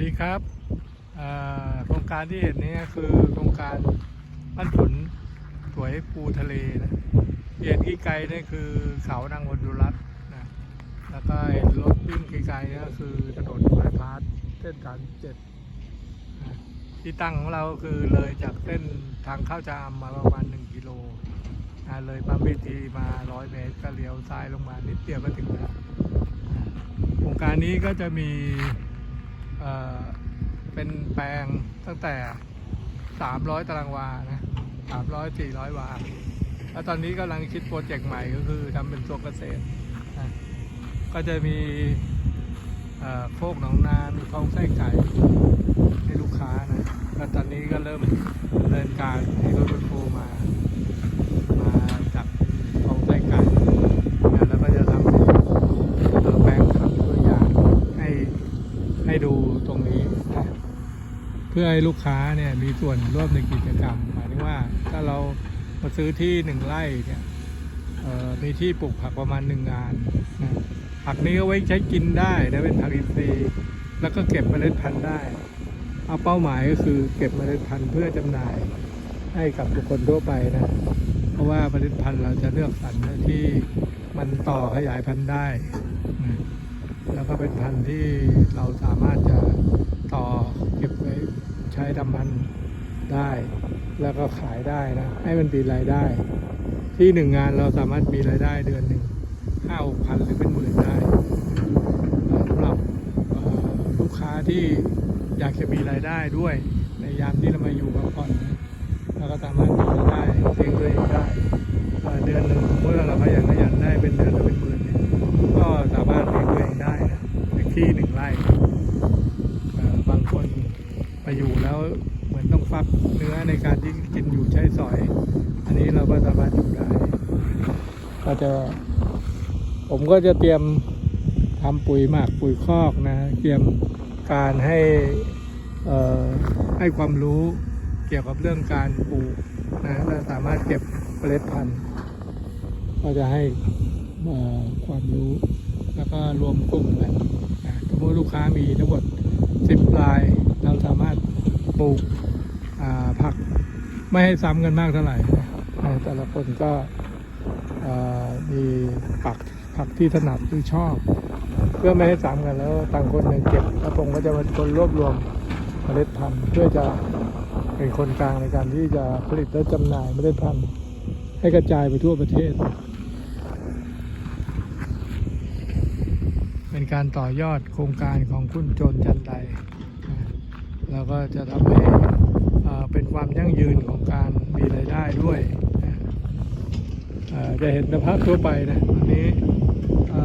ดีครับโครงการที่เห็นนี้คือโครงการบ้านผลสวยปูทะเลนะเห็นไกลๆนี่คือเขานางวนดุรัตนะแล้วก็เห็นรถวิ่งไกลๆนี่ก็คือถนนบายพาสเส้นสามเจ็ดที่ตั้งของเราคือเลยจากเส้นทางเข้าจามมาประมาณหนึ่งกิโลนะเลยปั๊มพีทีมาร้อยเมตรก็เลี้ยวซ้ายลงมานิดเดียวก็ถึงแล้วโครงการนี้ก็จะมี เป็นแปลงตั้งแต่ 300 ตารางวานะ300 400 วา แล้วตอนนี้กำลังคิดโปรเจกต์ใหม่ก็คือทำเป็นสวนเกษตรนะก็จะมีโคกหนองนา มีคลองไส้ไก่ให้ลูกค้านะแล้วตอนนี้ก็เริ่มดำเนินการให้รถบรรทุกมาจากคลองไส้ไก่นะแล้วก็จะทำเป็น เอาแปลงผักตัวอย่างให้ให้ดูตรงนี้นะเพื่อให้ลูกค้าเนี่ยมีส่วนร่วมในกิจกรรม หมายถึงว่าถ้าเรามาซื้อที่หนึ่งไร่เนี่ยมีที่ปลูกผักประมาณหนึ่งงานนะผักนี้ก็ไว้ใช้กินได้นะเป็นผักอินทรีย์ แล้วก็เก็บเมล็ดพันธุ์ได้ เอาเป้าหมายก็คือเก็บเมล็ดพันธุ์เพื่อจำหน่ายให้กับบุคคลทั่วไปนะ เพราะว่าเมล็ดพันธุ์เราจะเลือกสรรที่มันต่อขยายพันธุ์ได้ แล้วก็เป็นพันธุ์ที่เราสามารถจะต่อเก็บไว้ใช้ ทำพันธุ์ได้ แล้วก็ขายได้นะ ให้มันมีรายได้ ที่หนึ่งงานเราสามารถมีรายได้เดือนหนึ่งห้าหกพันหรือเป็นหมื่นได้สำหรับลูกค้าที่อยากจะมีรายได้ด้วย ในยามที่เรามาอยู่พักผ่อนเราก็สามารถมีรายได้เลี้ยงตัวเองได้เอ่อเดือนหนึ่งเมื่อเราขยันขยันได้เป็นเดือนละเป็นหมื่นเนี่ยก็สามารถเลี้ยงตัวเองได้นะในที่หนึ่งไร่เอ่อบางคนไปอยู่แล้วเหมือนต้อง ฟักเนื้อในการที่กินอยู่ใช้สอย อันนี้เราก็สามารถอยู่ได้ ก็จะ ผมก็จะเตรียมทำปุ๋ยหมักปุ๋ยคอกนะ เตรียมการให้ให้ความรู้เกี่ยวกับเรื่องการปลูกนะและสามารถเก็บเมล็ดพันธุ์ก็จะให้ความรู้แล้วก็รวมกลุ่มกันสมมติลูกค้ามีทั้งหมด10ราย เราสามารถปลูก ผักไม่ให้ซ้ำกันมากเท่าไหร่ แต่ละคนก็มีผักผักที่ถนัดหรือชอบ เพื่อไม่ให้ซ้ำกันแล้วต่างคนหนึ่งเก็บแล้วผมก็จะเป็นคนรวบรวมเมล็ดพันธุ์เพื่อจะเป็นคนกลางในการที่จะผลิตและจำหน่ายเมล็ดพันธุ์ให้กระจายไปทั่วประเทศ เป็นการต่อยอดโครงการของคุณโจนจันไดแล้วก็จะทำให้ เป็นความยั่งยืนของการมีรายได้ด้วยจะเห็นสภาพทั่วไปนะอันนี้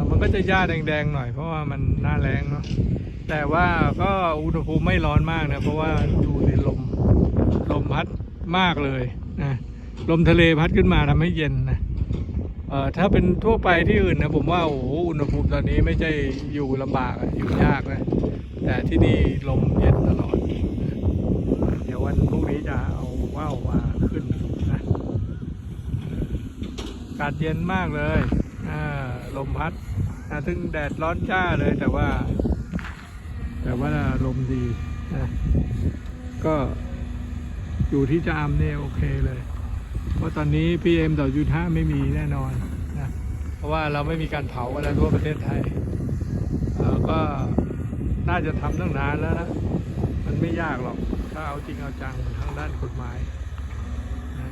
มันก็จะหญ้าแดงๆหน่อยเพราะว่ามันหน้าแรงเนาะแต่ว่าก็อุณหภูมิไม่ร้อนมากนะเพราะว่าดูในลมลมพัดมากเลยนะลมทะเลพัดขึ้นมาทำให้เย็นนะเอ่อถ้าเป็นทั่วไปที่อื่นนะผมว่าโอ้โหอุณหภูมิตอนนี้ไม่ใช่อยู่ลำบากอยู่ยากนะแต่ที่นี่ลมเย็นตลอด วันพรุ่งนี้จะเอาว่าวมาขึ้นนะอากาศเย็นมากเลยลมพัดนะถึงแดดร้อนจ้าเลยแต่ว่า แต่ว่าลมดีนะก็อยู่ที่จะอำเนี่ยโอเคเลย เพราะตอนนี้ PM ต่อยูท่าไม่มีแน่นอนนะเพราะว่าเราไม่มีการเผากันแล้วทั่วประเทศไทยเอ่อก็น่าจะทำตั้งนานแล้วนะ มันไม่ยากหรอก ถ้าเอาจริงเอาจังทางด้านกฎหมายนะ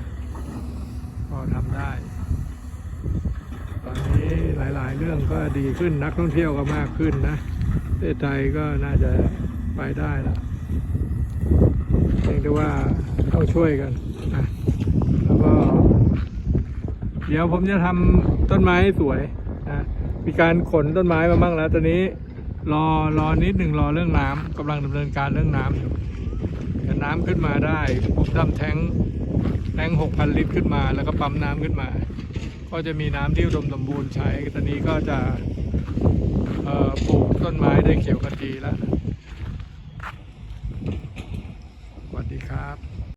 ก็ทำได้ ตอนนี้หลายๆ เรื่องก็ดีขึ้นนักท่องเที่ยวก็มากขึ้นนะประเทศไทยก็น่าจะไปได้ล้วเพียงแต่ว่าต้องช่วยกันนะแล้วก็ เดี๋ยวผมจะทำต้นไม้สวยนะมีการขนต้นไม้มาบ้างแล้วตอนนี้รอรอนิดหนึ่งรอเรื่องน้ำกำลังดำเนินการเรื่องน้ำอยู่ แต่น้ำขึ้นมาได้ ผมทำแทงแทงหกพันลิตรขึ้นมา แล้วก็ปั๊มน้ำขึ้นมา ก็จะมีน้ำที่อุดมสมบูรณ์ใช้ตอนนี้ก็จะปลูกต้นไม้ได้เขียวขจีแล้ว